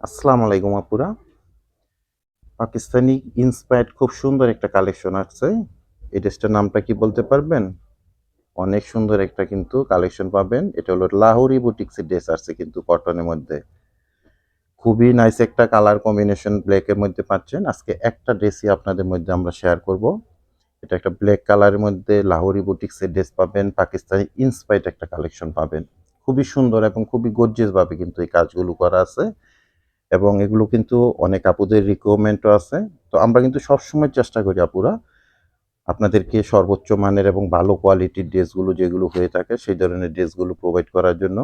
আসসালামু আলাইকুম আপুরা। পাকিস্তানি ইন্সপায়ার্ড খুব সুন্দর একটা কালেকশন আসছে। এই ড্রেসটার নামটা কি বলতে পারবেন? অনেক সুন্দর একটা কিন্তু কালেকশন পাবেন। এটা হলো লাহোরি বুটিক্সের ড্রেস আসছে কিন্তু কটনের মধ্যে। খুবই নাইস একটা কালার কম্বিনেশন ব্ল্যাকের মধ্যে পাচ্ছেন। আজকে একটা ড্রেসই আপনাদের মধ্যে আমরা শেয়ার করব। এটা একটা ব্ল্যাক কালারের মধ্যে লাহোরি বুটিক্সের ড্রেস পাবেন। পাকিস্তানি ইন্সপায়ার্ড একটা কালেকশন পাবেন। খুবই সুন্দর এবং খুবই গর্জিয়াস ভাবে কিন্তু এই কাজগুলো করা আছে। এবং এগুলো কিন্তু অনেক আপুদের রিকোয়ারমেন্টও আছে। তো আমরা কিন্তু সবসময় চেষ্টা করি আপুরা, আপনাদেরকে সর্বোচ্চ মানের এবং ভালো কোয়ালিটির ড্রেসগুলো যেগুলো হয়ে থাকে, সেই ধরনের ড্রেসগুলো প্রোভাইড করার জন্য।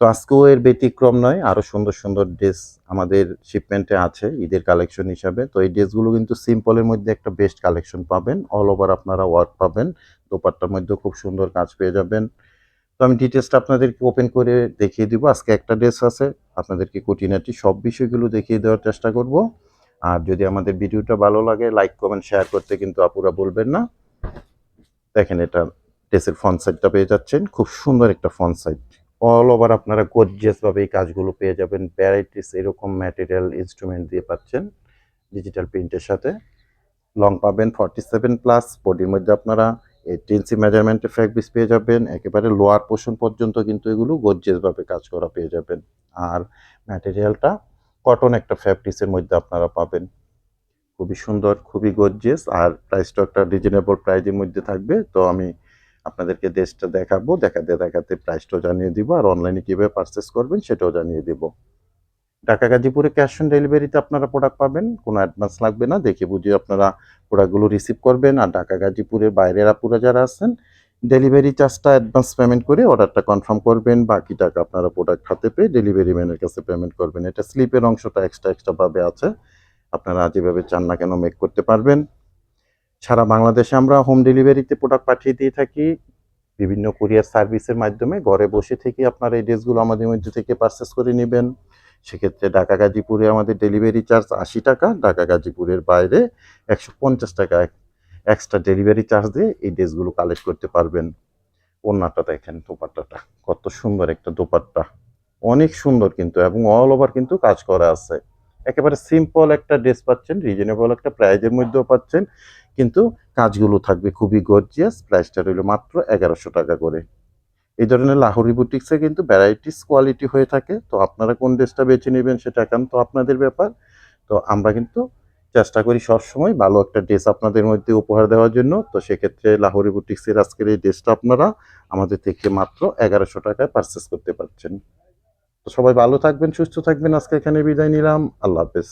তো আজকেও এর ব্যতিক্রম নয় আরও সুন্দর সুন্দর ড্রেস আমাদের শিপমেন্টে আছে, ঈদের কালেকশন হিসাবে। তো এই ড্রেসগুলো কিন্তু সিম্পলের মধ্যে একটা বেস্ট কালেকশন পাবেন। অল ওভার আপনারা ওয়ার্ক পাবেন, দোপাট্টার মধ্যে খুব সুন্দর কাজ পেয়ে যাবেন। তো আমি ডিটেলসটা আপনাদেরকে ওপেন করে দেখিয়ে দিব। আজকে একটা ড্রেস আছে, আপনাদেরকে কুটিনাটি সব বিষয়গুলো দেখিয়ে দেওয়ার চেষ্টা করব। আর যদি আমাদের ভিডিওটা ভালো লাগে লাইক কমেন্ট শেয়ার করতে কিন্তু আপুরা বলবেন না। দেখেন এটা ড্রেসের ফ্রন্ট সাইডটা পেয়ে যাচ্ছেন। খুব সুন্দর একটা ফ্রন্ট সাইড অল ওভার আপনারা গর্জিয়াস ভাবে এই কাজগুলো পেয়ে যাবেন। ভ্যারাইটিস এরকম ম্যাটেরিয়াল ইনস্ট্রুমেন্ট দিয়ে পাচ্ছেন ডিজিটাল প্রিন্টের সাথে। লং পাবেন ফর্টি সেভেন প্লাস বডির মধ্যে আপনারা এইট ইঞ্চি মেজারমেন্টের ফ্যাব্রিক্স পেয়ে যাবেন, একেবারে লোয়ার পোর্শন পর্যন্ত কিন্তু এগুলো গর্জিয়াসভাবে কাজ করা পেয়ে যাবেন। আর ম্যাটেরিয়ালটা কটন একটা ফ্যাব্রিক্সের মধ্যে আপনারা পাবেন। খুবই সুন্দর, খুবই গর্জিয়াস আর প্রাইসটা একটা রিজনেবল প্রাইজের মধ্যে থাকবে। তো আমি আপনাদেরকে দেশটা দেখাবো, দেখাতে দেখাতে প্রাইসটাও জানিয়ে দিব আর অনলাইনে কীভাবে পারচেস করবেন সেটাও জানিয়ে দিব। ঢাকা গাজীপুরে ক্যাশ অন ডেলিভারিতে আপনারা প্রোডাক্ট পাবেন, কোনো অ্যাডভান্স লাগবে না, দেখে বুঝে আপনারা প্রোডাক্টগুলো রিসিভ করবেন। আর ঢাকা গাজীপুরের বাইরের আপুরা যারা আছেন ডেলিভারি চার্জটা অ্যাডভান্স পেমেন্ট করে অর্ডারটা কনফার্ম করবেন, বাকি টাকা আপনারা প্রোডাক্ট হাতে পেয়ে ডেলিভারি ম্যানের কাছে পেমেন্ট করবেন। এটা স্লিপের অংশটা এক্সট্রা এক্সট্রাভাবে আছে, আপনারা যেভাবে চান না কেন মেক করতে পারবেন। সারা বাংলাদেশে আমরা হোম ডেলিভারিতে প্রোডাক্ট পাঠিয়ে দিয়ে থাকি। বিভিন্ন কুরিয়ার সার্ভিসের মাধ্যমে ঘরে বসে থেকে আপনারা এই ড্রেসগুলো আমাদের মধ্যে থেকে পারচেস করে নেবেন। সেক্ষেত্রে ঢাকা গাজীপুরে আমাদের ডেলিভারি চার্জ আশি টাকা, ঢাকা গাজীপুরের বাইরে একশো পঞ্চাশ টাকা। এক্সট্রা ডেলিভারি চার্জ দিয়ে এই ড্রেসগুলো কালেক্ট করতে পারবেন। ওড়নাটা দেখেন, দোপাট্টাটা। কত সুন্দর একটা দোপাট্টা। অনেক সুন্দর কিন্তু, এবং অল ওভার কিন্তু কাজ করা আছে। একেবারে সিম্পল একটা ড্রেস পাচ্ছেন রিজনেবল একটা প্রাইজের মধ্যেও পাচ্ছেন। কিন্তু কাজগুলো থাকবে খুবই গর্জিয়াস প্রাইসটা রইল মাত্র এগারোশো টাকা করে। এই ধরনের লাহোরি বুটিক্সে কিন্তু ভ্যারাইটিস কোয়ালিটি হয়ে থাকে। তো আপনারা কোন ড্রেসটা বেছে নেবেন সেটা একান্ত আপনাদের ব্যাপার। তো আমরা কিন্তু চেষ্টা করি সবসময় ভালো একটা ড্রেস আপনাদের মধ্যে উপহার দেওয়ার জন্য। তো সেক্ষেত্রে লাহোরি বুটিক্সের আজকের এই ড্রেসটা আপনারা আমাদের থেকে মাত্র এগারোশো টাকায় পারচেস করতে পারছেন। তো সবাই ভালো থাকবেন, সুস্থ থাকবেন। আজকে এখানে বিদায় নিলাম। আল্লাহ হাফেজ।